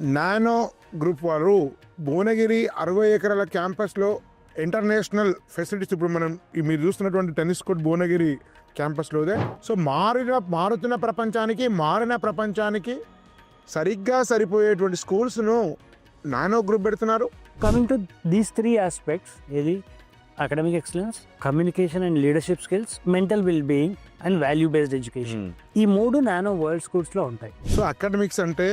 Nano group వారు భువనగిరి అరవై ఎకరాల క్యాంపస్లో ఇంటర్నేషనల్ ఫెసిలిటీస్ ఇప్పుడు మనం మీరు చూస్తున్నటువంటి టెన్నిస్ కోర్ట్ భువనగిరి క్యాంపస్లోదే. సో మారిన మారుతున్న ప్రపంచానికి మారిన ప్రపంచానికి సరిగ్గా సరిపోయేటువంటి స్కూల్స్ను నానో గ్రూప్ పెడుతున్నారు. Coming to these three aspects ఏది? Academic excellence communication and leadership skills mental well being and value based education ఈ మూడు నానో వరల్డ్ స్కూల్స్లో ఉంటాయి. సో అకాడమిక్స్ అంటే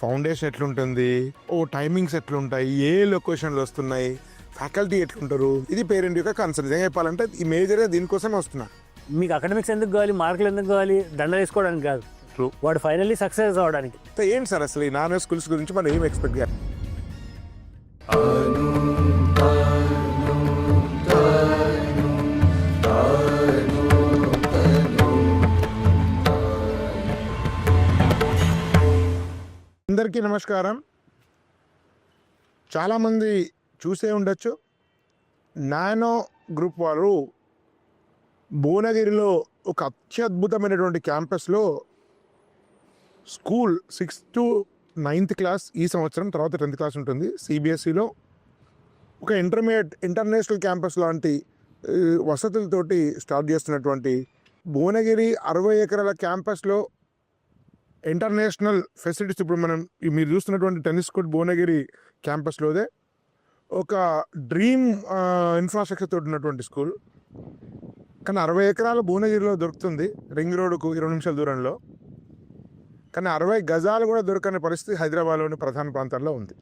ఫౌండేషన్ ఎట్లుంటుంది? ఓ టైమింగ్స్ ఎట్లుంటాయి? ఏ లొకేషన్లు వస్తున్నాయి? ఫ్యాకల్టీ ఎట్లుంటారు? ఇది పేరెంట్ యొక్క కన్సర్న్. నిజంగా చెప్పాలంటే ఈ మేజర్గా దీనికోసమే వస్తున్నారు మీకు అకాడమిక్స్ ఎందుకు కావాలి? మార్కులు ఎందుకు కావాలి? దండ వేసుకోవడానికి కాదు. వాడు ఫైనల్లీ సక్సెస్ అవడానికి. సో ఏంటి సార్ అసలు ఈ నాన్ స్కూల్స్ గురించి మనం ఏం ఎక్స్పెక్ట్ చేయాలి? అందరికీ నమస్కారం. చాలామంది చూసే ఉండొచ్చు. నానో గ్రూప్ వారు భువనగిరిలో ఒక అత్యద్భుతమైనటువంటి క్యాంపస్లో school sixth to ninth class ఈ సంవత్సరం తర్వాత టెన్త్ క్లాస్ ఉంటుంది. సిబిఎస్ఈలో ఒక ఇంటర్మీడియట్ ఇంటర్నేషనల్ క్యాంపస్ లాంటి వసతులతోటి స్టార్ట్ చేస్తున్నటువంటి భువనగిరి అరవై ఎకరాల క్యాంపస్లో ఇంటర్నేషనల్ ఫెసిలిటీస్ ఇప్పుడు మనం మీరు చూస్తున్నటువంటి టెన్నిస్ కోర్ట్ భువనగిరి క్యాంపస్లోదే ఒక డ్రీమ్ ఇన్ఫ్రాస్ట్రక్చర్ తోటి ఉన్నటువంటి స్కూల్. కానీ అరవై ఎకరాల భువనగిరిలో దొరుకుతుంది రింగ్ రోడ్కు ఇరవై నిమిషాల దూరంలో. కానీ అరవై గజాలు కూడా దొరకని పరిస్థితి హైదరాబాద్లోని ప్రధాన ప్రాంతాల్లో ఉంది.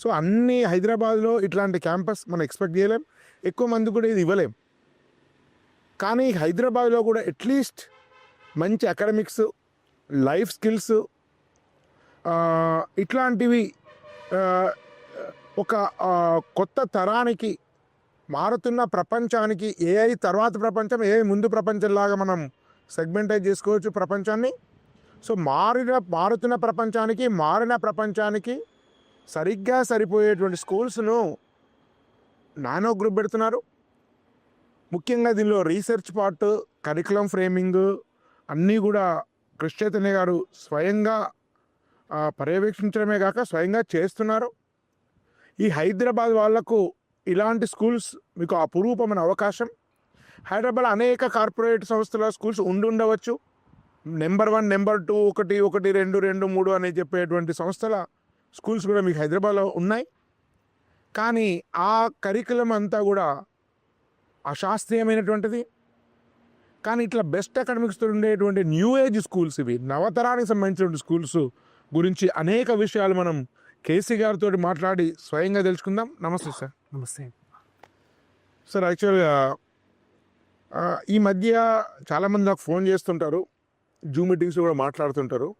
సో అన్ని హైదరాబాద్లో ఇట్లాంటి క్యాంపస్ మనం ఎక్స్పెక్ట్ చేయలేం. ఎక్కువ మంది కూడా ఇది ఇవ్వలేం. కానీ హైదరాబాద్లో కూడా అట్లీస్ట్ మంచి అకాడమిక్స్ లైఫ్ స్కిల్స్ ఇట్లాంటివి ఒక కొత్త తరానికి మారుతున్న ప్రపంచానికి ఏఐ తర్వాత ప్రపంచం ఏఐ ముందు ప్రపంచంలాగా మనం సెగ్మెంటైజ్ చేసుకోవచ్చు ప్రపంచాన్ని. సో మారిన మారుతున్న ప్రపంచానికి మారిన ప్రపంచానికి సరిగ్గా సరిపోయేటువంటి స్కూల్స్ను నానో గ్రూప్ పెడుతున్నారు. ముఖ్యంగా దీనిలో రీసెర్చ్ పార్ట్ కరికులం ఫ్రేమింగ్ అన్నీ కూడా కృషి చైతన్య గారు స్వయంగా పర్యవేక్షించడమే కాక స్వయంగా చేస్తున్నారు. ఈ హైదరాబాద్ వాళ్ళకు ఇలాంటి స్కూల్స్ మీకు అపురూపమైన అవకాశం. హైదరాబాద్ అనేక కార్పొరేట్ సంస్థల స్కూల్స్ ఉండి ఉండవచ్చు నెంబర్ వన్ నెంబర్ టూ ఒకటి ఒకటి రెండు రెండు మూడు అని చెప్పేటువంటి సంస్థల స్కూల్స్ కూడా మీకు హైదరాబాద్లో ఉన్నాయి. కానీ ఆ కరికులం అంతా కూడా అశాస్త్రీయమైనటువంటిది. కానీ ఇట్లా బెస్ట్ అకాడమిక్స్ ఉండేటువంటి న్యూ ఏజ్ స్కూల్స్ ఇవి నవతరానికి సంబంధించినటువంటి స్కూల్స్ గురించి అనేక విషయాలు మనం కేసీ గారితో మాట్లాడి స్వయంగా తెలుసుకుందాం. నమస్తే సార్. నమస్తే. సార్ యాక్చువల్గా ఈ మధ్య చాలామంది నాకు ఫోన్ చేస్తుంటారు జూమ్ మీటింగ్స్ కూడా మాట్లాడుతుంటారు.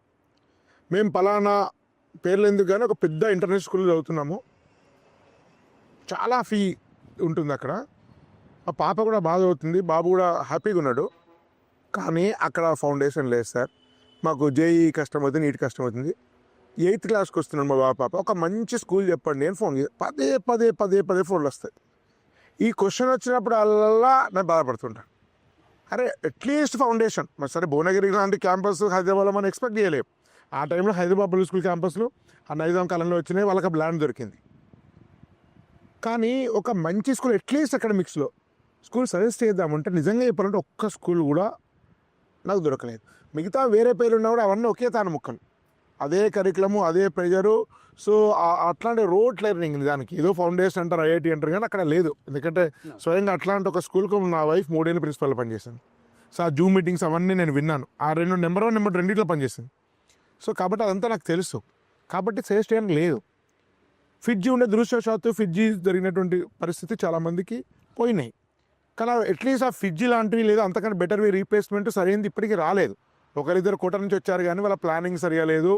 మేము పలానా పేర్లు ఎందుకు కానీ ఒక పెద్ద ఇంటర్నేషనల్ స్కూల్ చదువుతున్నాము. చాలా ఫీ ఉంటుంది అక్కడ. ఆ పాప కూడా బాగా చదువుతుంది. బాబు కూడా హ్యాపీగా ఉన్నాడు. కానీ అక్కడ ఫౌండేషన్ లేదు సార్. మాకు జేఈ కష్టం అవుతుంది నీట్ కష్టం అవుతుంది. ఎయిత్ క్లాస్కి వస్తున్నాడు మా బాబు పాప. ఒక మంచి స్కూల్ చెప్పండి నేను ఫోన్ పదే పదే పదే పదే ఫోన్లు వస్తాయి. ఈ క్వశ్చన్ వచ్చినప్పుడు అల్లా నేను బాధపడుతుంటాను అరే అట్లీస్ట్ ఫౌండేషన్. మరి సరే భువనగిరి లాంటి క్యాంపస్ హైదరాబాద్లో మనం ఎక్స్పెక్ట్ చేయలేము ఆ టైంలో హైదరాబాద్ పబ్లిక్ స్కూల్ క్యాంపస్లో ఆ నైజాం కాలంలో వచ్చినాయి వాళ్ళకి ల్యాండ్ దొరికింది. కానీ ఒక మంచి స్కూల్ అట్లీస్ట్ అకాడమిక్స్లో స్కూల్ సజెస్ట్ చేద్దామంటే నిజంగా చెప్పాలంటే ఒక్క స్కూల్ కూడా నాకు దొరకలేదు. మిగతా వేరే పేర్లు ఉన్నా కూడా అవన్నీ ఒకే తాను ముక్కలు. అదే కరికులము అదే ప్రెజరు. సో అట్లాంటి రోడ్ లెర్నింగ్ దానికి ఏదో ఫౌండేషన్ అంటారు ఐఐటి అంటారు కానీ అక్కడ లేదు. ఎందుకంటే స్వయంగా అట్లాంటి ఒక స్కూల్కి నా వైఫ్ మూడేళ్ళు ప్రిన్సిపల్ పనిచేశాను సో ఆ జూమ్ మీటింగ్స్ అవన్నీ నేను విన్నాను. ఆ రెండు నెంబర్ వన్ నెంబర్ రెండింటిలో పనిచేసింది. సో కాబట్టి అదంతా నాకు తెలుసు. కాబట్టి సజెస్ట్ చేయడానికి లేదు. ఫిడ్జీ ఉండే దృశ్యవశాత్తు ఫిడ్జీ జరిగినటువంటి పరిస్థితి చాలామందికి పోయినాయి. కానీ అట్లీస్ట్ ఆ ఫిడ్జీ లాంటివి లేదా అంతకంటే బెటర్ వే రీప్లేస్మెంట్ సరైనది ఇప్పటికీ రాలేదు. ఒకరిద్దరు కోట నుంచి వచ్చారు కానీ వాళ్ళ ప్లానింగ్ సరిగా లేదు.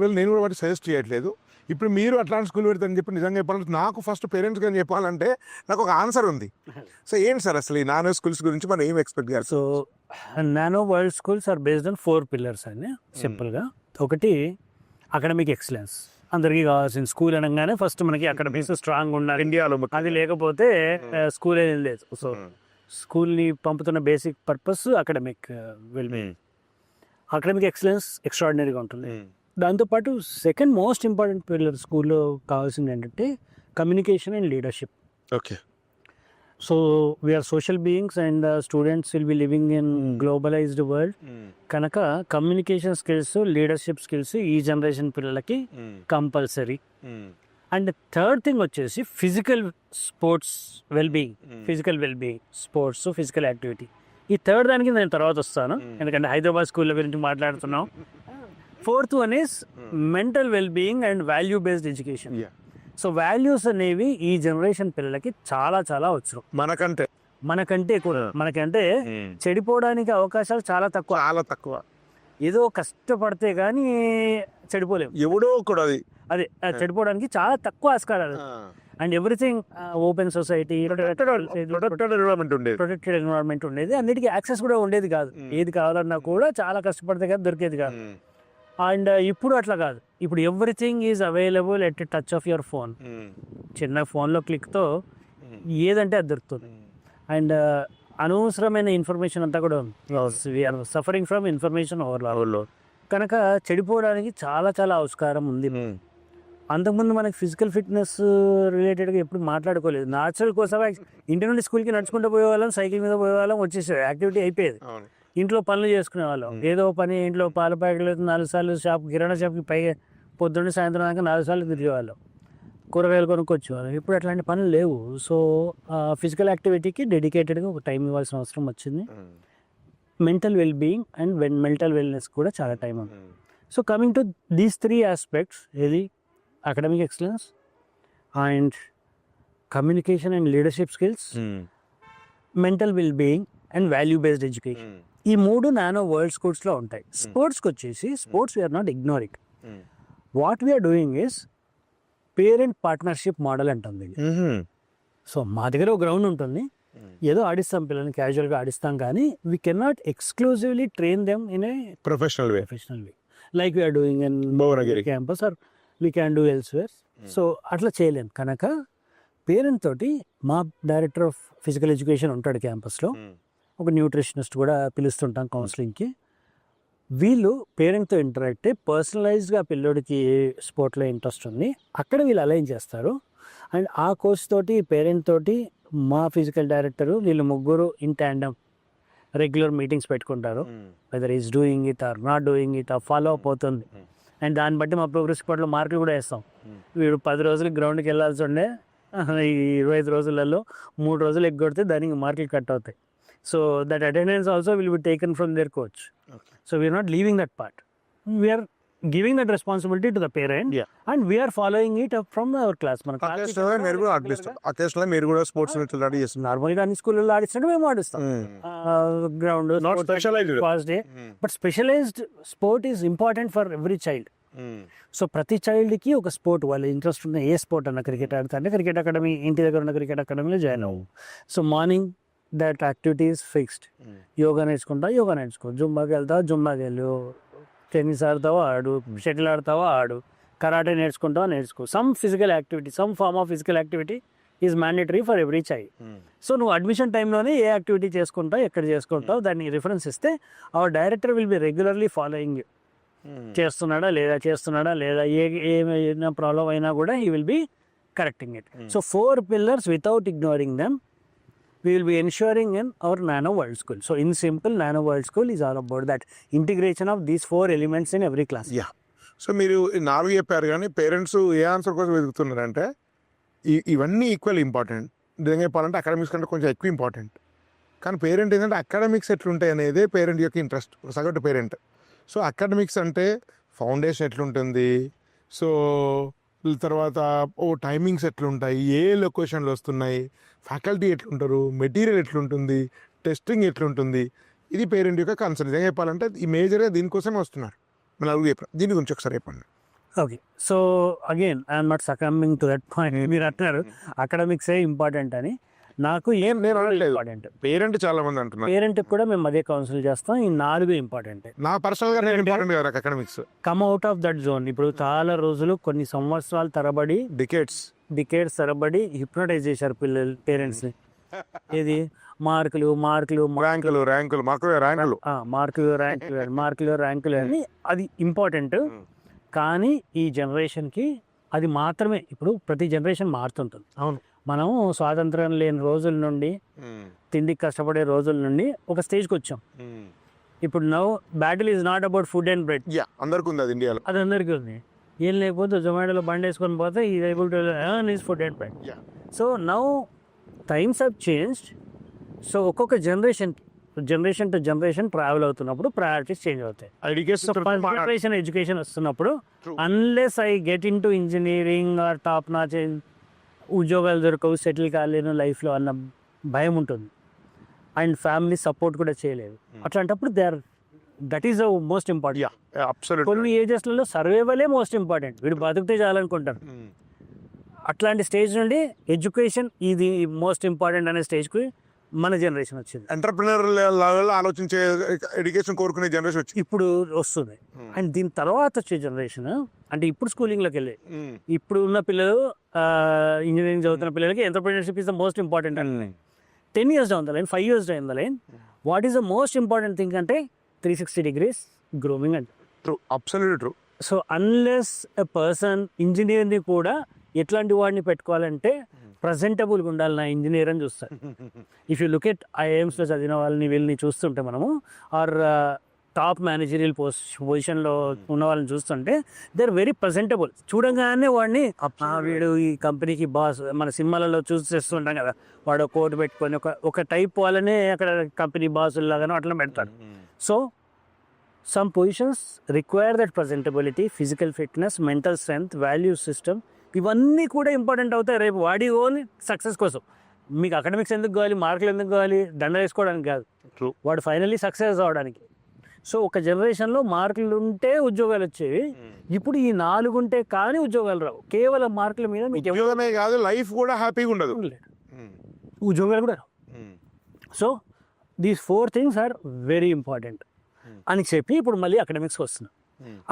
వీళ్ళు నేను కూడా వాటి సజెస్ట్ చేయట్లేదు. ఇప్పుడు మీరు అట్లాంటి స్కూల్ పెడతారని చెప్పి నిజంగా చెప్పాలంటే నాకు ఫస్ట్ పేరెంట్స్ కానీ చెప్పాలంటే నాకు ఒక ఆన్సర్ ఉంది. సో ఏంటి సార్ అసలు ఈ నాన్ స్కూల్స్ గురించి మనం ఏం ఎక్స్పెక్ట్ చేయాలి? So nano world schools are based on four pillars అని సింపుల్గా. ఒకటి అకాడమిక్ ఎక్సలెన్స్ అందరికీ కావాల్సిన స్కూల్ అనగానే ఫస్ట్ మనకి అకాడమిక్స్ స్ట్రాంగ్ ఉండాలి. ఇండియాలో అది లేకపోతే స్కూల్ ఏం లేదు. సో స్కూల్ని పంపుతున్న basic purpose academic well academic excellence ఎక్స్ట్రాడినరీగా ఉంటుంది. దాంతోపాటు సెకండ్ మోస్ట్ ఇంపార్టెంట్ పిల్లర్ స్కూల్లో కావాల్సింది ఏంటంటే communication and leadership. Okay. So we're social beings and students will be living in globalized world కనుక కమ్యూనికేషన్ స్కిల్స్ లీడర్షిప్ స్కిల్స్ ఈ generation పిల్లలకి compulsory and third thing వచ్చేసి physical sports well being physical well being sports physical activity ఈ third దానికి నేను తర్వాత వస్తాను. ఎందుకంటే హైదరాబాద్ స్కూళ్ళ గురించి మాట్లాడుతున్నాం. Fourth one is mental well being and value based education so values అనేవి ఈ జనరేషన్ పిల్లలకి చాలా చాలా అవసరం. మనకంటే. మనకంటే కూడా మనకంటే చెడిపోవడానికి అవకాశాలు చాలా తక్కువ. చాలా తక్కువ. ఏదో కష్టపడితే కానీ చెడిపోలేము. ఎవడో కూడా అది. అదే చెడిపోవడానికి చాలా తక్కువ ఆస్కారాలు. And everything open society protected environment ఉండేది. అన్నిటికీ యాక్సెస్ కూడా ఉండేది కాదు. ఏది కావాలన్నా కూడా చాలా కష్టపడితే కానీ దొరికేది కాదు. అండ్ ఇప్పుడు అట్లా కాదు. ఇప్పుడు everything is available at touch of your phone. చిన్న ఫోన్లో క్లిక్తో ఏదంటే అది దొరుకుతుంది. అండ్ అనవసరమైన ఇన్ఫర్మేషన్ అంతా కూడా వీఆర్ సఫరింగ్ ఫ్రమ్ ఇన్ఫర్మేషన్ ఓవర్లో కనుక చెడిపోవడానికి చాలా చాలా ఆవిష్కారం ఉంది. అంతకుముందు మనకి ఫిజికల్ ఫిట్నెస్ రిలేటెడ్గా ఎప్పుడు మాట్లాడుకోలేదు. నాచురల్ కోసం ఇంటి నుండి స్కూల్కి నడుచుకుంటూ పోయేవాళ్ళం సైకిల్ మీద పోయేవాళ్ళం వచ్చేసేది యాక్టివిటీ అయిపోయేది. ఇంట్లో పనులు చేసుకునే వాళ్ళం. ఏదో పని ఇంట్లో పాల ప్యాకెట్లు నాలుగు సార్లు షాప్ కిరాణా షాప్కి పై పొద్దున్న సాయంత్రం దాకా నాలుగు సార్లు తిరిగేవాళ్ళం. కూరగాయలు కొనుక్కొచ్చేవాళ్ళం. ఇప్పుడు అట్లాంటి పనులు లేవు. సో ఫిజికల్ యాక్టివిటీకి డెడికేటెడ్గా ఒక టైం ఇవ్వాల్సిన అవసరం వచ్చింది. Mental well being and mental wellness కూడా చాలా టైం ఉంది. So coming to these three aspects ఏది? Academic excellence and communication and leadership skills mental well being and value based education ఈ మూడు నానో వరల్డ్ స్కూల్స్లో ఉంటాయి. స్పోర్ట్స్కి వచ్చేసి sports we're not ignoring. What we're doing is parent partnership model అంటుంది. So మా దగ్గర ఒక గ్రౌండ్ ఉంటుంది. ఏదో ఆడిస్తాం పిల్లల్ని క్యాజువల్గా ఆడిస్తాం కానీ we can not exclusively train them in a professional way professional way like we're doing in Bhuvanagiri. Campus are we can do elsewhere so అట్లా చేయలేం. కనుక పేరెంట్ తోటి మా డైరెక్టర్ ఆఫ్ ఫిజికల్ ఎడ్యుకేషన్ ఉంటాడు క్యాంపస్లో. ఒక న్యూట్రిషనిస్ట్ కూడా పిలుస్తుంటాం కౌన్సిలింగ్కి. వీళ్ళు పేరెంట్తో ఇంటరాక్ట్ అయ్యి పర్సనలైజ్డ్గా పిల్లోడికి ఏ స్పోర్ట్లో ఇంట్రెస్ట్ ఉంది అక్కడ వీళ్ళు అలైన్ చేస్తారు. అండ్ ఆ కోచ్ తోటి పేరెంట్ తోటి మా ఫిజికల్ డైరెక్టరు వీళ్ళు ముగ్గురు ఇన్ ట్యాండమ్ రెగ్యులర్ మీటింగ్స్ పెట్టుకుంటారు. Whether is doing it or not doing it ఆ ఫాలో అప్ అవుతుంది. అండ్ దాన్ని బట్టి మా ప్రోగ్రెస్ రిపోర్ట్లో మార్కులు కూడా వేస్తాం. వీడు పది రోజులు గ్రౌండ్కి వెళ్ళాల్సి ఉండే ఈ ఇరవై ఐదు రోజులలో మూడు రోజులు ఎగ్గొడితే దానికి మార్కులు కట్ అవుతాయి. So that attendance also will be taken from there coach so we're not leaving that part we're giving that responsibility to the parent Yeah. And we're following it from our class మన occasional మీరు కూడా ఆడిపిస్తారు. Occasional మీరు కూడా sports ready చేస్తున్నారు నార్మల్గా అన్ని స్కూల్లో ఆడిస్తుంటే మేము ఆడిస్తాం. Ground not specialized first day but specialized sport is important for every child so ప్రతి చైల్డ్కి ఒక స్పోర్ట్ వాళ్ళ ఇంట్రెస్ట్ ఉన్న ఏ స్పోర్ట్ అన్న క్రికెట్ ఆడితే అంటే క్రికెట్ అకాడమీ ఇంటి దగ్గర ఉన్న క్రికెట్ అకాడమీలో జాయిన్ అవ్వు. So morning that activities fixed yoga నేర్చుకుంటా యోగా నేర్చుకో. జుంబాకి వెళ్తావా జుంబాకి వెళ్ళు. టెన్నిస్ ఆడతావా ఆడు. షటిల్ ఆడతావా ఆడు. కరాటే నేర్చుకుంటావా నేర్చుకో. Some physical activity some form of physical activity is mandatory for every child so నువ్వు అడ్మిషన్ టైంలోనే ఏ యాక్టివిటీ చేసుకుంటావు ఎక్కడ చేసుకుంటావు దాన్ని రిఫరెన్స్ ఇస్తే our director will be regularly following చేస్తున్నాడా లేదా చేస్తున్నాడా లేదా ఏ ఏమైనా ప్రాబ్లం అయినా కూడా ఈ will be correcting it so four pillars without ignoring them we will be ensuring in our nano world school so in simple, nano world school is all about that integration of these four elements in every class Yeah. So మీరు నాలుగు చెప్పారు కానీ parents ఏ answer కోసం వెతుకుతున్నారంటే ఇవన్నీ equal important నిజంగా చెప్పాలంటే academics కంటే కొంచెం ఎక్కువ ఇంపార్టెంట్ కానీ పేరెంట్ ఏంటంటే అకాడమిక్స్ ఎట్లుంటాయి అనేదే పేరెంట్ యొక్క ఇంట్రెస్ట్ సగటు పేరెంట్ సో అకాడమిక్స్ అంటే ఫౌండేషన్ ఎట్లుంటుంది? సో తర్వాత ఓ టైమింగ్స్ ఎట్లుంటాయి? ఏ లొకేషన్లు వస్తున్నాయి? ఫ్యాకల్టీ ఎట్లుంటారు మెటీరియల్ ఎట్లుంటుంది టెస్టింగ్ ఎట్లుంటుంది ఇది పేరెంట్ యొక్క కన్సర్న్. నిజంగా చెప్పాలంటే ఈ మేజర్గా దీనికోసమే వస్తున్నారు. మన అడుగు చెప్పారు? దీని గురించి ఒకసారి చెప్పండి. Okay. So again I'm not succumbing to that point మీరు అంటున్నారు అకాడమిక్సే ఇంపార్టెంట్ అని. నాకు ఏం నేను. ఇంపార్టెంట్ పేరెంట్ చాలా మంది అంటున్నారు. పేరెంట్ కూడా మేము అదే కౌన్సిల్ చేస్తాం. ఈ నాలుగు ఇంపార్టెంట్ నా పర్సనల్గా important academics come out of that zone ఇప్పుడు చాలా రోజులు కొన్ని సంవత్సరాల తరబడి డికేట్స్ డికేట్స్ తరబడి హిప్నటైజ్ చేశారు పిల్లలు పేరెంట్స్ని. ఏది? మార్కులు మార్కులు ర్యాంకులు ర్యాంకులు మాకు ర్యాంకులు. మార్కులు ర్యాంకులు మార్కులు ర్యాంకులు అని అది ఇంపార్టెంట్. కానీ ఈ జనరేషన్కి అది మాత్రమే. ఇప్పుడు ప్రతి జనరేషన్ మారుతుంటుంది. అవును. మనం స్వాతంత్రం లేని రోజుల నుండి తిండికి కష్టపడే రోజుల నుండి ఒక స్టేజ్కి వచ్చాం. ఇప్పుడు now battle is not about food and bread. అందరికి ఉంది అది ఇండియాలో. అది అందరికీ ఉంది. ఏం లేకపోతే జొమాటోలో బండి వేసుకొని పోతే ఈ able to earn is food and bread Yeah. So now times have changed so ఒక్కొక్క generation generation to generation travel అవుతున్నప్పుడు ప్రయారిటీస్ చేంజ్ అవుతాయి. ఎడ్యుకేషన్ వస్తున్నప్పుడు. Unless I get into engineering or top notch ఉద్యోగాలు దొరకవు సెటిల్ కాలేను లైఫ్లో అన్న భయం ఉంటుంది. అండ్ ఫ్యామిలీ సపోర్ట్ కూడా చేయలేదు. అట్లాంటప్పుడు they are that is most important కొన్ని ఏజెస్లలో సర్వైవలే మోస్ట్ ఇంపార్టెంట్ వీడు బతికితే చాలనుకుంటారు. అట్లాంటి స్టేజ్ నుండి ఎడ్యుకేషన్ ఇది మోస్ట్ ఇంపార్టెంట్ అనే స్టేజ్కి మన జనరేషన్ వచ్చింది. ఎంటర్ప్రినర్ లెవెల్ ఆలోచించే ఎడ్యుకేషన్ కోరుకునే జనరేషన్ వచ్చి ఇప్పుడు వస్తుంది. అండ్ దీని తర్వాత వచ్చే జనరేషన్ అంటే ఇప్పుడు స్కూలింగ్లోకి వెళ్ళి. ఇప్పుడు ఉన్న పిల్లలు ఇంజనీరింగ్ చదువుతున్న పిల్లలకి entrepreneurship is the most important అని ten years down the line five years down the line what is the most important thing అంటే త్రీ సిక్స్టీ డిగ్రీస్ గ్రూమింగ్ అంటే true absolute true so unless a person ఇంజనీర్ని కూడా ఎట్లాంటి వాడిని పెట్టుకోవాలంటే ప్రజెంటబుల్గా ఉండాలి నా engineer అని చూస్తారు. ఇఫ్ యూ లుక్ ఎట్ ఐఎమ్స్లో చదివిన వాళ్ళని వీళ్ళని చూస్తుంటే మనము ఆర్ టాప్ మేనేజరియల్ పోస్ట్ పొజిషన్లో ఉన్న వాళ్ళని చూస్తుంటే దే ఆర్ వెరీ ప్రజెంటబుల్ చూడగానే వాడిని "ఆ, వీడు ఈ కంపెనీకి బాస్ మన సినిమాలలో చూసేస్తుంటాం కదా వాడు కోట్ పెట్టుకొని ఒక ఒక టైప్ వాళ్ళనే అక్కడ కంపెనీ బాస్ లాగానో అట్లా పెడతారు so some positions require that presentability physical fitness mental strength value system ఇవన్నీ కూడా ఇంపార్టెంట్ అవుతాయి. రేపు వాడి ఓన్ సక్సెస్ కోసం. మీకు అకాడమిక్స్ ఎందుకు కావాలి? మార్కులు ఎందుకు కావాలి? దండ వేసుకోవడానికి కాదు. True. వాడు ఫైనల్లీ సక్సెస్ అవడానికి. సో ఒక జనరేషన్లో మార్కులు ఉంటే ఉద్యోగాలు వచ్చేవి. ఇప్పుడు ఈ నాలుగు ఉంటే కానీ ఉద్యోగాలు రావు. కేవలం మార్కుల మీద మీకు ఉద్యోగమే కాదు లైఫ్ కూడా హ్యాపీగా ఉండదు. లేరు. ఉద్యోగాలు కూడా రావు. So these four things are very important అని చెప్పి ఇప్పుడు మళ్ళీ అకాడమిక్స్కి వస్తున్నాం.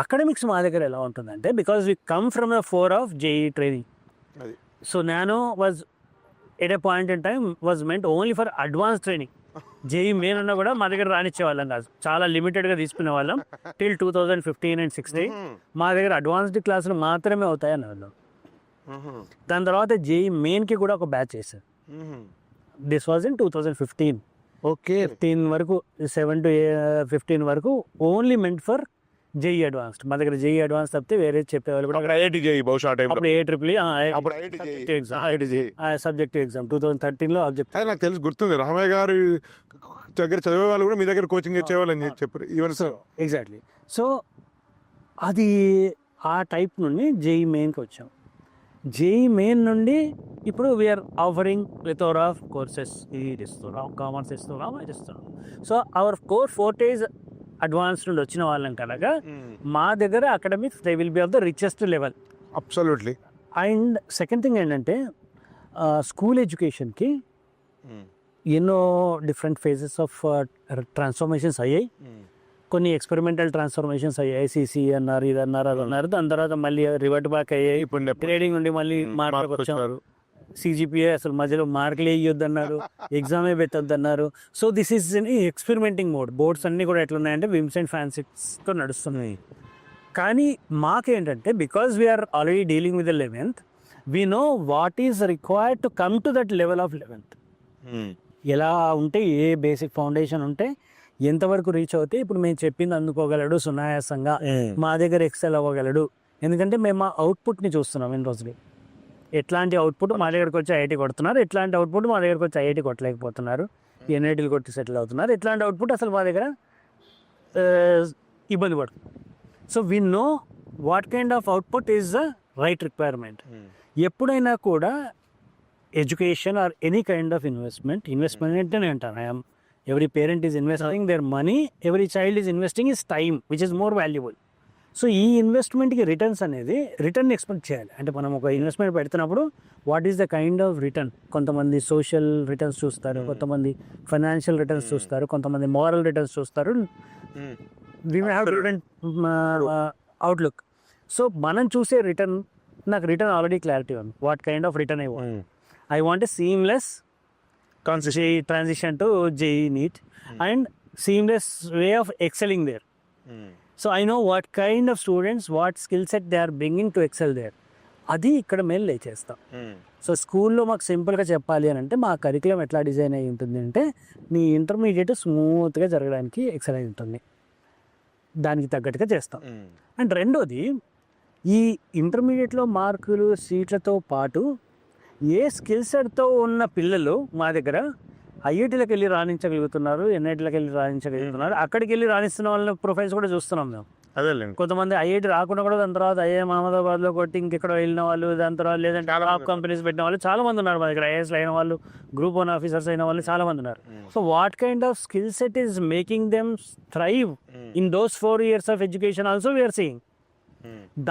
అకాడమిక్స్ మా దగ్గర ఎలా ఉంటుందంటే because we come from the forte of JEE training so nano was at a point in time was meant only for advance training JEE main ఉన్నా కూడా మా దగ్గర రానిచ్చే వాళ్ళం కాదు. చాలా లిమిటెడ్గా తీసుకునే వాళ్ళం. Till two thousand fifteen and sixteen మా దగ్గర అడ్వాన్స్డ్ క్లాసులు మాత్రమే అవుతాయి అన్నవాళ్ళం దాని తర్వాత జేఈ మెయిన్కి కూడా ఒక బ్యాచ్ చేశారు. This was in two thousand fifteen okay fifteen వరకు సెవెన్ టు ఫిఫ్టీన్ వరకు only meant for JEE advanced మా దగ్గర జేఈ అడ్వాన్స్ తప్పితే వేరే చెప్పేవాళ్ళు కూడా ఐఐటి బహుశా అప్పుడు A triple exam subjective exam two thousand థర్టీన్లో object అది నాకు తెలుసు గుర్తుంది. రామయ్య గారు దగ్గర చదివే వాళ్ళు కూడా మీ దగ్గర కోచింగ్ ఇచ్చేవాళ్ళు అని చెప్పారు. ఈవెన్ ఎగ్జాక్ట్లీ సో అది ఆ టైప్ నుండి జేఈ మెయిన్కి వచ్చాం. జేఈ మెయిన్ నుండి ఇప్పుడు we're offering plethora of courses ఇది ఇస్తున్నాం కామర్స్ ఇస్తున్నాం ఇది ఇస్తున్నాం so our core forte advance నుండి వచ్చిన వాళ్ళం కనుక మా దగ్గర academics they will be of the richest level absolutely and second thing ఏంటంటే స్కూల్ ఎడ్యుకేషన్కి ఎన్నో డిఫరెంట్ ఫేజెస్ ఆఫ్ ట్రాన్స్ఫర్మేషన్స్ అయ్యాయి. కొన్ని ఎక్స్పెరిమెంటల్ ట్రాన్స్ఫర్మేషన్స్ అయ్యాయి. సిసి అన్నారు ఇది అన్నారు అది అన్నారు. దాని తర్వాత మళ్ళీ రివర్ట్ బ్యాక్ అయ్యాయి. ఇప్పుడు ట్రేడింగ్ నుండి మళ్ళీ మార్కులకు వచ్చారు సిజిపిఏ అసలు మధ్యలో మార్కులు వేయొద్దు అన్నారు ఎగ్జామే పెట్టొద్దు అన్నారు so this is experimenting mode boards అన్నీ కూడా ఎట్లున్నాయంటే విమ్స్ అండ్ ఫ్యాన్సిక్స్తో నడుస్తున్నాయి. కానీ మాకేంటంటే because we're already dealing with the eleventh we know what is required to come to that level of eleventh ఎలా ఉంటే ఏ బేసిక్ ఫౌండేషన్ ఉంటే ఎంతవరకు రీచ్ అవుతే ఇప్పుడు మేము చెప్పింది అందుకోగలడు సునాయాసంగా మా దగ్గర ఎక్సెల్ అవ్వగలడు. ఎందుకంటే మేము మా అవుట్పుట్ని చూస్తున్నాం ఇన్ని రోజులు. ఎట్లాంటి అవుట్పుట్ మా దగ్గరకు వచ్చి ఐఐటి కొడుతున్నారు ఎట్లాంటి అవుట్పుట్ మా దగ్గరకు వచ్చి ఐఐటి కొట్టలేకపోతున్నారు ఎన్ఐటీలు కొట్టి సెటిల్ అవుతున్నారు ఎట్లాంటి అవుట్పుట్ అసలు మా దగ్గర ఇబ్బంది పడుతుంది so we know what kind of output is the right requirement ఎప్పుడైనా కూడా education or any kind of investment investment అంటే నేను అంటాను. I'm every parent is investing their money every child is investing his time which is more valuable so ఈ ఇన్వెస్ట్మెంట్కి returns అనేది return expect చేయాలి. అంటే మనం ఒక ఇన్వెస్ట్మెంట్ పెడుతున్నప్పుడు what is the kind of return కొంతమంది సోషల్ రిటర్న్స్ చూస్తారు కొంతమంది ఫైనాన్షియల్ రిటర్న్స్ చూస్తారు కొంతమంది మోరల్ రిటర్న్స్ చూస్తారు. We have different outlook so మనం చూసే రిటర్న్ నాకు రిటర్న్ ఆల్రెడీ క్లారిటీ ఉంది. What kind of return I want I want seamless JEE transition to JEE NEET and seamless way of excelling there so I know what kind of students what skill set they are bringing to excel there అది ఇక్కడ మేము లే చేస్తాం. So స్కూల్లో మాకు సింపుల్గా చెప్పాలి అని అంటే మా కరికులం ఎట్లా డిజైన్ అయి ఉంటుంది అంటే నీ ఇంటర్మీడియట్ స్మూత్గా జరగడానికి ఎక్సెల్ అయి ఉంటుంది. దానికి తగ్గట్టుగా చేస్తాం. అండ్ రెండోది ఈ ఇంటర్మీడియట్లో మార్కులు సీట్లతో పాటు ఏ స్కిల్ సెట్తో ఉన్న పిల్లలు మా దగ్గర ఐఐటీలకు వెళ్ళి రాణించగలుగుతున్నారు ఎన్ఐటీలకు వెళ్ళి రాణించగలుగుతున్నారు. అక్కడికి వెళ్ళి రాణిస్తున్న వాళ్ళ ప్రొఫైల్స్ కూడా చూస్తున్నాం మేము. అదేలేండి. కొంతమంది ఐఐటి రాకుండా కూడా దాని తర్వాత ఐఐఎం అహ్మదాబాద్లో కొట్టి ఇంకెక్కడ వెళ్ళిన వాళ్ళు దాని తర్వాత లేదంటే టాప్ కంపెనీస్ పెట్టిన వాళ్ళు చాలా మంది ఉన్నారు మా దగ్గర. ఐఏఎస్ అయిన వాళ్ళు గ్రూప్ వన్ ఆఫీసర్స్ అయిన వాళ్ళు చాలా మంది ఉన్నారు. So what kind of skill set is making them thrive in those four years of education also we're seeing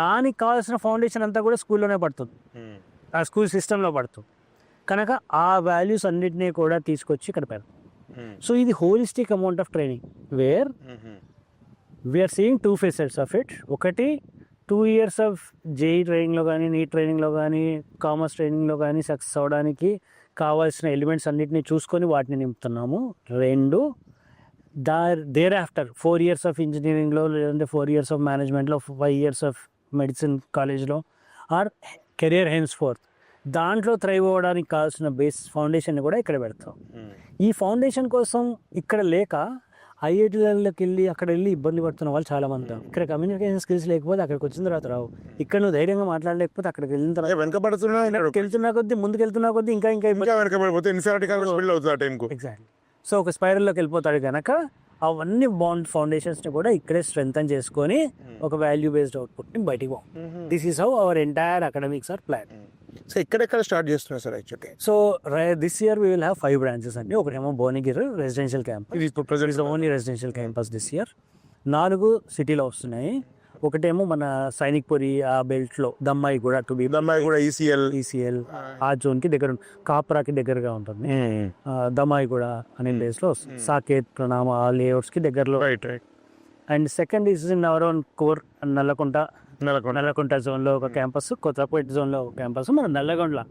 దానికి కావాల్సిన ఫౌండేషన్ అంతా కూడా స్కూల్లోనే పడుతుంది. ఆ స్కూల్ సిస్టంలో పడుతుంది కనుక ఆ వాల్యూస్ అన్నిటినీ కూడా తీసుకొచ్చి ఇక్కడ పెడతాం. సో ఇది holistic amount of training where we're seeing two phases of it ఒకటి టూ ఇయర్స్ ఆఫ్ జేఈ ట్రైనింగ్లో కానీ నీట్ ట్రైనింగ్లో కానీ కామర్స్ ట్రైనింగ్లో కానీ సక్సెస్ అవ్వడానికి కావాల్సిన ఎలిమెంట్స్ అన్నిటిని చూసుకొని వాటిని నింపుతున్నాము. రెండు దా thereafter four years of ఇంజనీరింగ్లో లేదంటే ఫోర్ ఇయర్స్ ఆఫ్ మేనేజ్మెంట్లో ఫైవ్ ఇయర్స్ ఆఫ్ మెడిసిన్ కాలేజ్లో ఆర్ కెరియర్ హెన్స్ ఫోర్త్ దాంట్లో థ్రైవ్ అవ్వడానికి కావాల్సిన బేస్ ఫౌండేషన్ కూడా ఇక్కడ పెడతాం. ఈ ఫౌండేషన్ కోసం ఇక్కడ లేక ఐఐటీలకి వెళ్ళి అక్కడ వెళ్ళి ఇబ్బంది పడుతున్న వాళ్ళు చాలా మంది. ఇక్కడ కమ్యూనికేషన్ స్కిల్స్ లేకపోతే అక్కడికి వచ్చిన తర్వాత రావు. ఇక్కడ నువ్వు ధైర్యంగా మాట్లాడలేకపోతే అక్కడికి వెళ్ళిన తర్వాత వెనకబడుతున్నా వెళ్తున్నా కొద్దీ ముందుకు వెళ్తున్నా కొద్దీ ఇంకా ఇంకా వెనకబడిపోతే ఎగ్జాక్ట్లీ. సో ఒక స్పైరల్లోకి వెళ్ళిపోతాడు కనుక అవన్నీ బాండ్ ఫౌండేషన్స్ని కూడా ఇక్కడే స్ట్రెంగ్తన్ చేసుకొని ఒక వాల్యూ బేస్డ్ అవుట్పుట్ని బయటికి పోం. This is how our entire academics are plan so ఎక్కడెక్కడ స్టార్ట్ చేస్తున్నారు sir actually so this year we will have five branches అండి. ఒకటేమో భువనగిరి రెసిడెన్షియల్ క్యాంపస్ ఇది only residential campus this year నాలుగు సిటీలో వస్తున్నాయి. ఒకటేమో మన సైనిక్పురి ఆ బెల్ట్లో దమ్మాయి కూడా టు బి దమ్మాయి కూడా E ఈసీఎల్ ఈసీఎల్ ఆ. జోన్కి దగ్గర. కాప్రాకి దగ్గరగా ఉంటుంది. దమ్మాయి కూడా అనే ప్లేస్లో సాకేత్ ప్రణామ ఆ లేఅవుట్స్కి దగ్గరలో. Right right and second is in our own core Nallakunta. Nelakonda Nallakunta జోన్లో ఒక క్యాంపస్ కొత్తపేట జోన్లో ఒక క్యాంపస్ మన నల్లగొండల.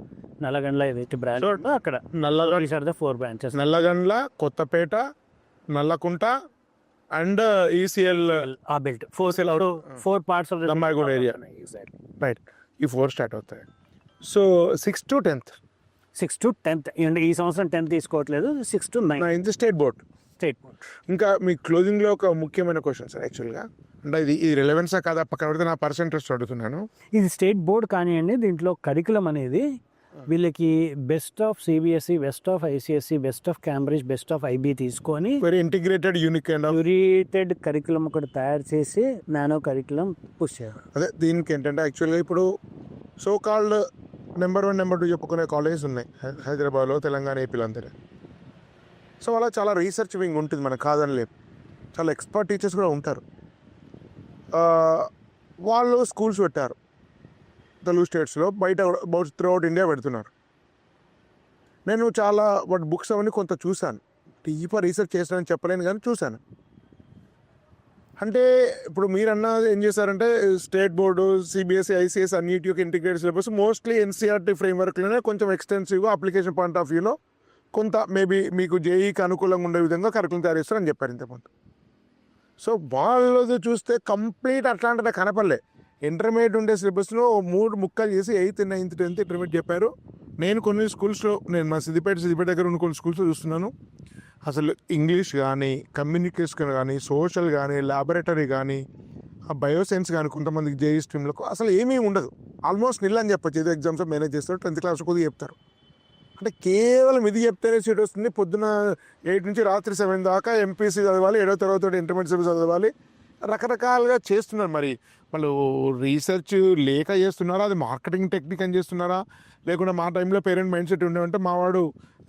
నల్లగొండల ఏదైతే బ్రాంచ్ అక్కడ. నల్ల these are the four branches Nallagandla Kothapet Nallakunta and ECL ఆ belt four four parts of Dammaiguda area. Right ఈ ఫోర్ స్టార్ట్ అవుతాయి. So six to tenth six to tenth అంటే ఈ సంవత్సరం టెన్త్ తీసుకోవట్లేదు. Six to nine ninth state board. State ఇంకా మీ క్లోజింగ్లో ఒక ముఖ్యమైన క్వశ్చన్ సార్ యాక్చువల్గా అంటే ఇది ఇది రిలవెన్సా కాదా? పక్కన పెడితే నా పర్సెంటేజ్ అడుగుతున్నాను. ఇది స్టేట్ బోర్డ్ కానివ్వండి దీంట్లో కరికులం అనేది వీళ్ళకి best of CBSE best of ICSE best of Cambridge best of IB తీసుకొని very integrated unique curated curriculum ఒకటి తయారు చేసి నానో కరికులం పుష్ చేయాలి. అదే దీనికి ఏంటంటే యాక్చువల్గా ఇప్పుడు so called number one number two చెప్పుకునే కాలేజెస్ ఉన్నాయి. హైదరాబాద్లో తెలంగాణ ఏపీలో అంతే సో అలా చాలా రీసెర్చ్ వింగ్ ఉంటుంది మనకు కాదని లేదు చాలా ఎక్స్పర్ట్ టీచర్స్ కూడా ఉంటారు. వాళ్ళు స్కూల్స్ పెట్టారు. తెలుగు స్టేట్స్లో బయట త్రూఅవుట్ ఇండియా పెడుతున్నారు. నేను చాలా వాటి బుక్స్ అవన్నీ కొంత చూశాను. డీపర్ రీసెర్చ్ చేశానని చెప్పలేను కానీ చూశాను. అంటే ఇప్పుడు మీరు ఏం చేశారంటే స్టేట్ బోర్డు సిబిఎస్ఈ ఐసిఎస్ అన్నిటి యొక్క ఇంటిగ్రేట్ సిలబస్ మోస్ట్లీ ఎన్సీఆర్టీ ఫ్రేమ్వర్క్లోనే కొంచెం ఎక్స్టెన్సివ్గా అప్లికేషన్ పాయింట్ ఆఫ్ వ్యూలో కొంత మేబీ మీకు జేఈకి అనుకూలంగా ఉండే విధంగా కరికులం తయారు చేస్తారని చెప్పారు ఇంతకుముందు. సో వాళ్ళది చూస్తే కంప్లీట్ అట్లాంటిదే కనపడలే. ఇంటర్మీడియట్ ఉండే సిలబస్లో మూడు ముక్కలు చేసి ఎయిత్ నైన్త్ టెన్త్ ఇంటర్మీడియట్ చెప్పారు. నేను కొన్ని స్కూల్స్లో నేను మా సిద్దిపేట సిద్దిపేట దగ్గర ఉన్న కొన్ని స్కూల్స్లో చూస్తున్నాను. అసలు ఇంగ్లీష్ కానీ కమ్యూనికేషన్ కానీ సోషల్ కానీ ల్యాబొరేటరీ కానీ బయోసైన్స్ కానీ కొంతమందికి జేఈ స్ట్రీమ్లకు అసలు ఏమీ ఉండదు. ఆల్మోస్ట్ నిల్ అని చెప్పచ్చు. ఏదో ఎగ్జామ్స్ మేనేజ్ చేస్తారు టెన్త్ క్లాస్ కొద్దిగా చెప్తారు. అంటే కేవలం ఇది చెప్తేనే సీట్ వస్తుంది. పొద్దున ఎయిట్ నుంచి రాత్రి సెవెన్ దాకా ఎంపీసీ చదవాలి ఏడో తరగతి ఇంటర్మీడియట్ సిలబస్ చదవాలి. రకరకాలుగా చేస్తున్నారు మరి. వాళ్ళు రీసెర్చ్ లేక చేస్తున్నారా? అది మార్కెటింగ్ టెక్నిక్ అని చేస్తున్నారా? లేకుంటే మా టైంలో పేరెంట్ మైండ్ సెట్ ఉండేవంటే మా వాడు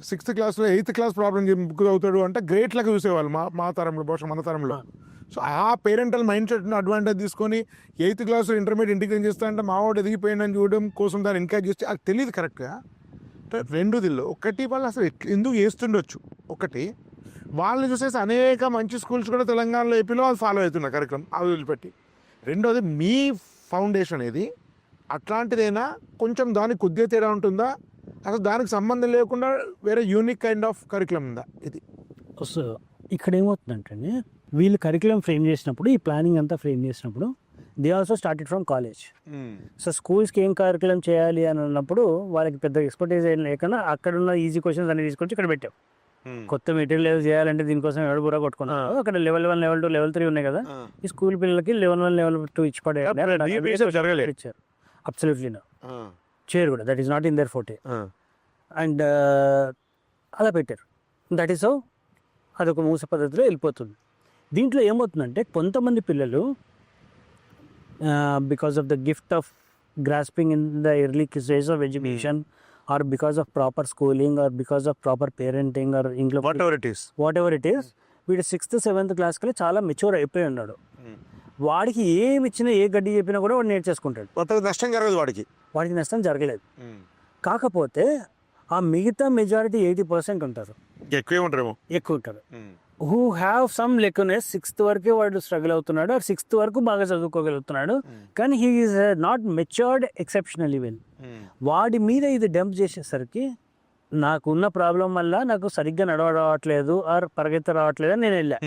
సిక్స్త్ క్లాస్లో ఎయిత్ క్లాస్ ప్రాబ్లం బుక్ అవుతాడు అంటే గ్రేట్ లాగా చూసేవాళ్ళు మా మా తరంలో బహుశా మన తరంలో. సో ఆ పేరెంటల్ మైండ్ సెట్ని అడ్వాంటేజ్ తీసుకొని ఎయిత్ క్లాస్ ఇంటర్మీడియట్ ఇంటిగ్రేట్ చేస్తా అంటే మా వాడు ఎదిగిపోయిందని చూడడం కోసం దాన్ని ఎంకరేజ్ చేస్తే అది తెలియదు కరెక్ట్గా. అంటే రెండు దిల్లో ఒకటి వాళ్ళు అసలు ఎందుకు చేస్తుండొచ్చు? ఒకటి వాళ్ళని చూసేసి అనేక మంచి స్కూల్స్ కూడా తెలంగాణలో ఏపీలో వాళ్ళు ఫాలో అవుతున్నారు కరెక్ట్ అవి వదిలిపెట్టి రెండోది మీ ఫౌండేషన్ ఇది అట్లాంటిదైనా కొంచెం దానికి కొద్దిగా తేడా ఉంటుందా? అసలు దానికి సంబంధం లేకుండా వేరే యూనిక్ కైండ్ ఆఫ్ కరికులం ఉందా? ఇది. సో ఇక్కడ ఏమవుతుందంటే వీళ్ళు కరికులం ఫ్రేమ్ చేసినప్పుడు ఈ ప్లానింగ్ అంతా ఫ్రేమ్ చేసినప్పుడు they also started from college so స్కూల్స్కి ఏం కరికులం చేయాలి అని అన్నప్పుడు వాళ్ళకి పెద్ద ఎక్స్పర్టైజ్ ఏం లేకుండా అక్కడ ఉన్న ఈజీ క్వశ్చన్స్ అన్ని తీసుకొచ్చి ఇక్కడ పెట్టాం. కొత్త మెటీరియల్ చేయాలంటే దీనికోసం ఎవడు బుర్ర కొట్టుకున్నాం అక్కడ level one level two level three ఉన్నాయి కదా. ఈ స్కూల్ పిల్లలకి లెవెల్ వన్ లెవెల్ టూ ఇచ్చి పడే జరగలేదు ఇచ్చారు. అబ్సల్యూట్లీ చేయరు కూడా that is not in their forte and అలా పెట్టారు. దట్ ఈస్ అదొక మూస పద్ధతిలో వెళ్ళిపోతుంది. దీంట్లో ఏమవుతుందంటే కొంతమంది పిల్లలు because of the gift of grasping in the early stage of education or because of proper schooling or because of proper parenting or ఇంట్లో whatever it is whatever it is వీడు సిక్స్త్ సెవెంత్ క్లాస్కి చాలా mature అయిపోయి ఉన్నాడు. వాడికి ఏమి ఇచ్చినా ఏ గడ్డి చెప్పినా కూడా వాడు నేర్చేసుకుంటాడు. నష్టం జరగదు వాడికి. వాడికి నష్టం జరగలేదు. కాకపోతే ఆ మిగతా మెజారిటీ ఎయిటీ పర్సెంట్ ఉంటారు. ఎక్కువే ఉంటారేమో. ఎక్కువ ఉంటారు. Who have some lackness sixth వరకే వాడు స్ట్రగుల్ అవుతున్నాడు. ఆర్ సిక్స్త్ వరకు బాగా చదువుకోగలుగుతున్నాడు. కానీ he is not matured exceptionally well వాడి మీద ఇది డంప్ చేసేసరికి నాకున్న ప్రాబ్లం వల్ల నాకు సరిగ్గా నడవ రావట్లేదు ఆర్ పరిగెత్త రావట్లేదు అని నేను వెళ్ళా.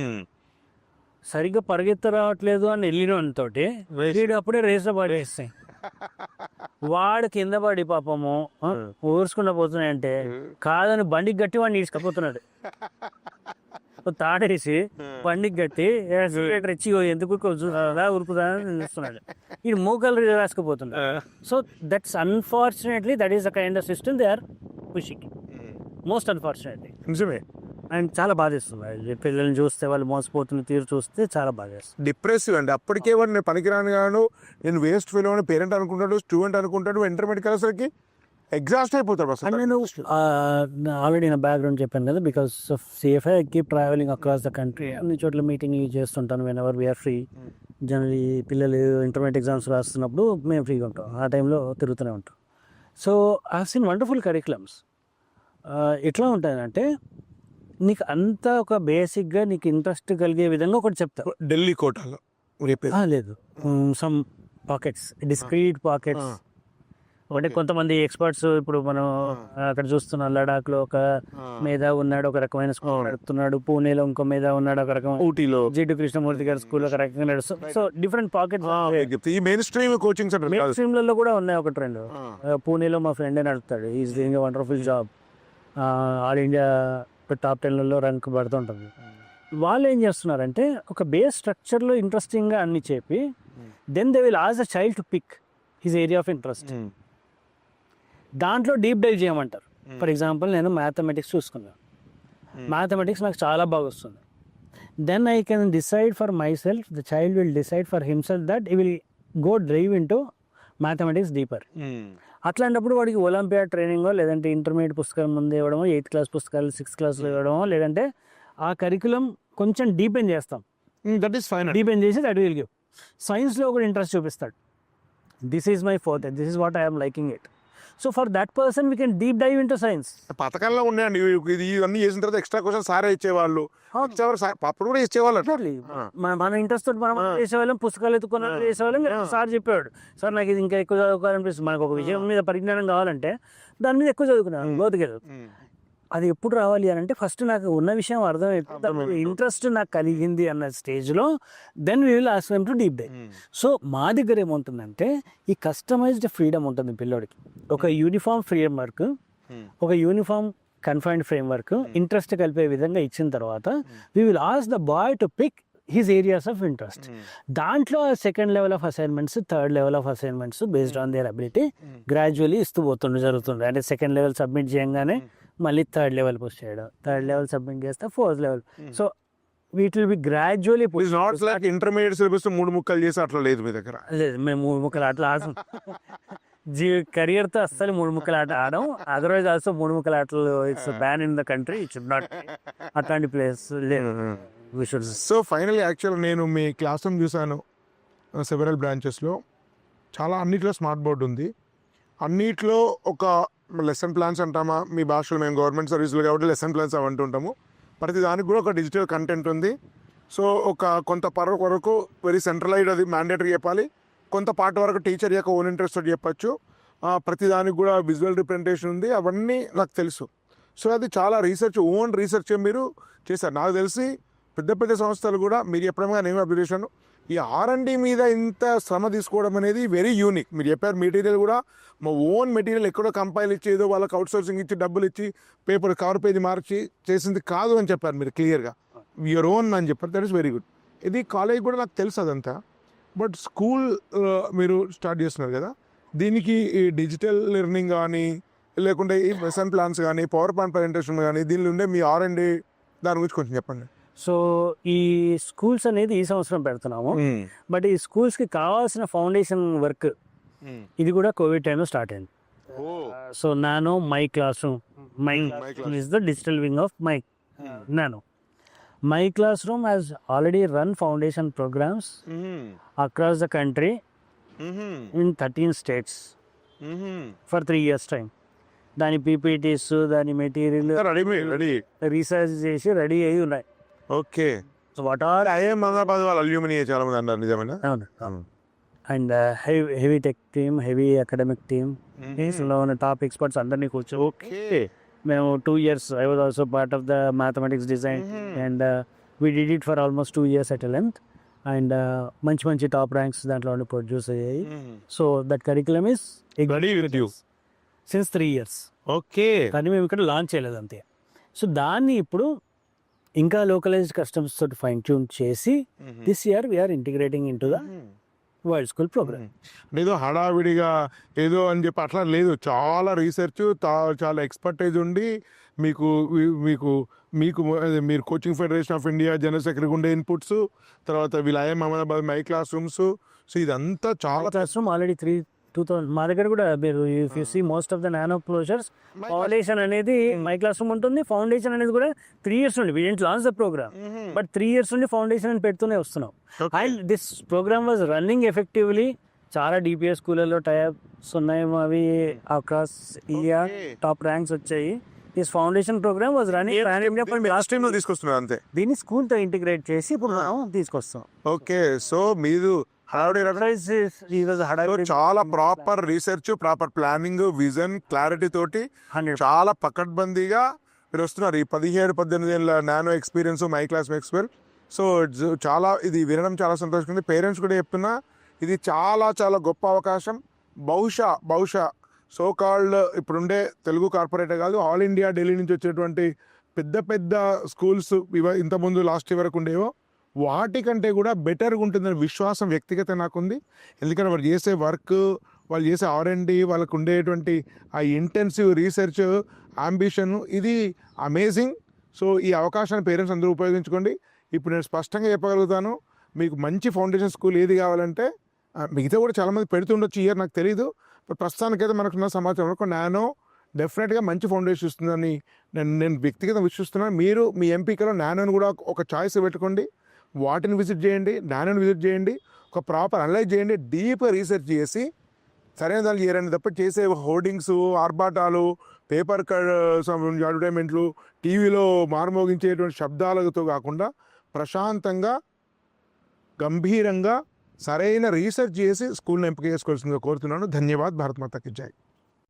సరిగ్గా పరిగెత్త రావట్లేదు అని వెళ్ళిన తోటి వీడు అప్పుడే రేస్లో పడేస్తాయి వాడు కింద పడి పాపము ఆ, ఊరుసుకుండా పోతున్నాయంటే కాదని బండికి గట్టి వాడిని ఈడ్చుకపోతున్నాడు. తాడేసి బండికి గట్టి యాక్సిలేటర్ ఇచ్చి "ఓ ఎందుకు అలా ఉరుకుదా అని చూస్తున్నాడు. ఈ మూకలు రాసుకుపోతున్నాడు. So that's unfortunately that is the kind of system they are pushing most unfortunately నిజమే. అండ్ చాలా బాధేస్తుంది. పిల్లల్ని చూస్తే వాళ్ళు మోసపోతున్న తీరు చూస్తే చాలా బాధేస్తుంది. డిప్రెసివ్ అండి. అప్పటికే వాడు నేను పనికిరాని గాను నేను వేస్ట్ ఫీల్ అని పేరెంట్ అనుకుంటాడు స్టూడెంట్ అనుకుంటాడు ఇంటర్మీడియట్ కలిసరికి ఎగ్జాస్ట్ అయిపోతాడు అండ్ అసలు నేను ఆల్రెడీ నా బ్యాక్గ్రౌండ్ చెప్పాను కదా because of CFI keep travelling across the country అన్ని చోట్ల మీటింగ్ చేస్తుంటాను whenever we are free generally పిల్లలు ఇంటర్మీడియట్ ఎగ్జామ్స్ రాస్తున్నప్పుడు మేము ఫ్రీగా ఉంటాం. ఆ టైంలో తిరుగుతూనే ఉంటాం. So I seen wonderful curriculums ఎట్లా ఉంటాయంటే నీకు అంతా ఒక బేసిక్గా నీకు ఇంట్రెస్ట్ కలిగే విధంగా ఒకటి చెప్తా. ఢిల్లీ కోటాలో లేదు. సమ్ పాకెట్స్ డిస్క్రీట్ పాకెట్స్ అంటే కొంతమంది ఎక్స్పర్ట్స్ ఇప్పుడు మనం అక్కడ చూస్తున్నాం లడాక్లో ఒక మీద ఉన్నాడు ఒక రకమైన స్కూల్ నడుపుతున్నాడు పూణేలో ఇంకో మీద ఉన్నాడు ఒక రకమైన ఊటీలో. జిడ్డు కృష్ణమూర్తి గారి స్కూల్ ఒక రకంగా నడుస్తుంది సో డిఫరెంట్ పాకెట్స్. ఈ mainstream coaching centre main స్ట్రీమ్లలో కూడా ఉన్నాయి ఒక ట్రెండ్ పూణేలో మా friend నడుపుతాడు. Is doing wonderful job all India top టెన్లలో rank పడుతుంటుంది వాళ్ళు ఏం చేస్తున్నారంటే ఒక బేస్ స్ట్రక్చర్లో ఇంట్రెస్టింగ్గా అన్ని చెప్పి then they will ask a child to pick his area of interest దాంట్లో డీప్ డైవ్ చేయమంటారు. ఫర్ ఎగ్జాంపుల్ నేను మ్యాథమెటిక్స్ చూసుకున్నాను మ్యాథమెటిక్స్ నాకు చాలా బాగా వస్తుంది. Then I can decide for myself the child will decide for himself that he will go drive into mathematics deeper అట్లాంటప్పుడు వాడికి ఒలింపియాడ్ ట్రైనింగో లేదంటే ఇంటర్మీడియట్ పుస్తకం ముందు ఇవ్వడమో ఎయిత్ క్లాస్ పుస్తకాలు సిక్స్త్ క్లాస్లో ఇవ్వడమో లేదంటే ఆ కరికులం కొంచెం డీపెన్ చేస్తాం. దట్ ఈస్ ఫైన్ డీపెన్ చేసి దట్ విల్ గివ్ సైన్స్లో కూడా ఇంట్రెస్ట్ చూపిస్తాడు. This is my forte this is what I'm liking it so for that person we can deep dive into science పథకాల్లో ఉన్నాయండి ఇది ఇవన్నీ చేసిన తర్వాత ఎక్స్ట్రా క్వశ్చన్ సారే ఇచ్చేవాళ్ళు. అప్పుడు కూడా ఇచ్చేవాళ్ళు. మన ఇంట్రెస్ట్ తోటి మనం చేసేవాళ్ళం పుస్తకాలు ఎత్తుకున్న చేసేవాళ్ళం. సార్ చెప్పాడు సార్ నాకు ఇది ఇంకా ఎక్కువ చదువుకోవాలనిపిస్తుంది. మనకు ఒక విషయం మీద పరిజ్ఞానం కావాలంటే దాని మీద ఎక్కువ చదువుకున్నాను బోధకెళ్ళి. అది ఎప్పుడు రావాలి అని అంటే ఫస్ట్ నాకు ఉన్న విషయం అర్థమైపోయింది. ఇంట్రెస్ట్ నాకు కలిగింది అన్న స్టేజ్లో then we will ask to deep dive so మా దగ్గర ఏముంటుందంటే ఈ కస్టమైజ్డ్ ఫ్రీడమ్ ఉంటుంది పిల్లోడికి. ఒక యూనిఫామ్ ఫ్రీడమ్ వర్క్ ఒక uniform confined framework interest కలిపే విధంగా ఇచ్చిన తర్వాత we will ask the boy to pick his areas of interest దాంట్లో second level of assignments third level of assignments based on their ability gradually ఇస్తూ పోతుండే జరుగుతుండే. అంటే సెకండ్ లెవెల్ సబ్మిట్ చేయగానే మళ్ళీ థర్డ్ లెవెల్ పుష్ చేయడం. థర్డ్ లెవెల్ సబ్మిట్ చేస్తే fourth level. So వీటి will be gradually it's not like intermediate syllabus మూడు ముక్కలు చేసి అట్లా లేదు మీ దగ్గర. లేదు మేము మూడు ముక్కలు ఆటలు ఆడతాం. జీ కెరియర్తో అస్సలు మూడు ముక్కలు ఆట ఆడడం అదర్వైజ్ ఆల్సో మూడు ముక్కలు ఆటలు it's ban in the country it not అట్లాంటి ప్లేస్ లేదు. సో ఫైనల్ యాక్చువల్ నేను మీ క్లాస్ రూమ్ చూశాను సెవెరల్ బ్రాంచెస్లో చాలా అన్నిట్లో స్మార్ట్ బోర్డ్ ఉంది. అన్నిట్లో ఒక లెసన్ ప్లాన్స్ అంటామా? మీ భాషలో మేము గవర్నమెంట్ సర్వీసులు కాబట్టి లెసన్ ప్లాన్స్ అవి అంటుంటాము. ప్రతి దానికి కూడా ఒక డిజిటల్ కంటెంట్ ఉంది. సో ఒక కొంత పర వరకు వెరీ సెంట్రలైజ్డ్ అది మ్యాండేటరీ చెప్పాలి. కొంత పార్ట్ వరకు టీచర్ యొక్క ఓన్ ఇంట్రెస్ట్ చెప్పచ్చు. ప్రతి దానికి కూడా విజువల్ రిప్రజెంటేషన్ ఉంది. అవన్నీ నాకు తెలుసు. సో అది చాలా రీసెర్చ్ ఓన్ రీసెర్చ్ మీరు చేశారు. నాకు తెలిసి పెద్ద పెద్ద సంస్థలు కూడా మీరు చెప్పడం నేను అబ్జర్వేషన్ ఈ ఆర్ అండ్ డి మీద ఇంత శ్రమ తీసుకోవడం అనేది వెరీ యూనిక్ మీరు చెప్పారు మెటీరియల్ కూడా మా ఓన్ మెటీరియల్ ఎక్కడో కంపైల్ ఇచ్చి ఏదో వాళ్ళకి అవుట్ సోర్సింగ్ ఇచ్చి డబ్బులు ఇచ్చి పేపర్ కవర్ పేజ్ మార్చి చేసింది కాదు అని చెప్పారు మీరు క్లియర్గా యువర్ ఓన్ అని చెప్పారు. దట్ ఇస్ వెరీ గుడ్ ఇది కాలేజ్ కూడా నాకు తెలుసు అదంతా. బట్ స్కూల్ మీరు స్టార్ట్ చేస్తున్నారు కదా దీనికి ఈ డిజిటల్ లెర్నింగ్ కానీ లేకుంటే ఈ లెసన్ ప్లాన్స్ కానీ పవర్ పాయింట్ ప్రజెంటేషన్ కానీ దీనిలో ఉండే మీ ఆర్ అండ్ దాని గురించి కొంచెం చెప్పండి. సో ఈ స్కూల్స్ అనేది ఈ సంవత్సరం పెడుతున్నాము. బట్ ఈ స్కూల్స్కి కావాల్సిన ఫౌండేషన్ వర్క్ ఇది కూడా కోవిడ్ టైంలో స్టార్ట్ అయింది. So Nano my classroom my is the digital wing of my Nano. My classroom has already run foundation programmes across the country in thirteen states for three years time దాని PPTs దాని material research చేసి ready అయ్యి ఉన్నాయి. Okay. So what are IM Hyderabad వాళ్ళు alumni చాలా మంది అన్నారు నిజమేనా? అవును. And heavy heavy tech team heavy academic టీమ్లో ఉన్న టాప్ ఎక్స్పర్ట్స్ అందరినీ కూర్చో ఓకే. మేము two years I was also part of the mathematics design and we did it for almost two years at length and మంచి మంచి top ranks దాంట్లో produce అయ్యాయి. So that curriculum is since three years okay. కానీ మేము ఇక్కడ launch చేయలేదు అంతే. So దాన్ని ఇప్పుడు ఇంకా లోకలైజ్డ్ కస్టమ్స్ తోటి ఫైన్ ట్యూన్ చేసి this year we're integrating into the world school programme ఏదో హడావిడిగా ఏదో అని చెప్పి అట్లా లేదు. చాలా రీసెర్చ్ చాలా ఎక్స్పర్టైజ్ ఉండి మీకు మీకు మీకు మీరు coaching federation of India general secretary ఉండే ఇన్పుట్స్ తర్వాత వీళ్ళ IM Ahmedabad my classrooms so ఇదంతా చాలా classroom already three two thousand మా దగ్గర కూడా మీరు if you see most of the Nano closures foundation అనేది మై క్లాస్ రూమ్ ఉంటుంది. ఫౌండేషన్ అనేది కూడా త్రీ ఇయర్స్ నుండి we launch the programme but three years నుండి ఫౌండేషన్ అని పెడుతూనే వస్తున్నాం. And this programme was running effectively చాలా డిపిఎస్ స్కూళ్ళలో టైప్స్ ఉన్నాయి అవి అక్రాస్ ఇండియా. టాప్ ర్యాంక్స్ వచ్చాయి. This foundation programme was running last టైంలో తీసుకొస్తున్నారు అంతే. దీన్ని స్కూల్తో ఇంటిగ్రేట్ చేసి ఇప్పుడు మనం తీసుకొస్తాం. ఓకే సో మీరు చాలా proper research proper planning vision clarity తోటి చాలా పకడ్బందీగా మీరు వస్తున్నారు. ఈ పదిహేడు పద్దెనిమిది ఏళ్ళ Nano experience my class experience so చాలా ఇది వినడం చాలా సంతోషంగా పేరెంట్స్ కూడా చెప్తున్నా ఇది చాలా చాలా గొప్ప అవకాశం. బహుశా బహుశా సో కాల్డ్ ఇప్పుడుండే తెలుగు కార్పొరేటే కాదు ఆల్ ఇండియా ఢిల్లీ నుంచి వచ్చేటువంటి పెద్ద పెద్ద స్కూల్స్ ఇవ ఇంతకుముందు లాస్ట్ ఇయర్ వరకు ఉండేవో వాటికంటే కూడా బెటర్గా ఉంటుందని విశ్వాసం వ్యక్తిగత నాకుంది. ఎందుకంటే వాళ్ళు చేసే వర్క్ వాళ్ళు చేసే ఆర్ అండ్ వాళ్ళకు ఉండేటువంటి ఆ ఇంటెన్సివ్ రీసెర్చ్ అంబిషన్ ఇది అమేజింగ్ సో ఈ అవకాశాన్ని పేరెంట్స్ అందరూ ఉపయోగించుకోండి. ఇప్పుడు నేను స్పష్టంగా చెప్పగలుగుతాను మీకు మంచి ఫౌండేషన్ స్కూల్ ఏది కావాలంటే మిగతా కూడా చాలామంది పెడుతుండొచ్చు ఇయర్ నాకు తెలియదు బట్ ప్రస్తుతానికైతే మనకున్న సమాచారం వరకు నానో డెఫినెట్గా మంచి ఫౌండేషన్ ఇస్తుందని నేను నేను వ్యక్తిగతంగా విశ్వస్తున్నాను మీరు మీ ఎంపికలో నానోని కూడా ఒక చాయిస్ పెట్టుకోండి. వాటిని విజిట్ చేయండి నానోని విజిట్ చేయండి ఒక ప్రాపర్ అనలైజ్ చేయండి డీప్గా రీసెర్చ్ చేసి సరైన దాన్ని చేయరండి తప్ప చేసే హోర్డింగ్స్ ఆర్భాటాలు పేపర్ అడ్వర్టైజ్మెంట్లు టీవీలో మార్మోగించేటువంటి శబ్దాలతో కాకుండా ప్రశాంతంగా గంభీరంగా సరైన రీసెర్చ్ చేసి స్కూల్ని ఎంపిక చేసుకోవాల్సిందిగా కోరుతున్నాను. ధన్యవాద్. భారత్ మాతకి జై.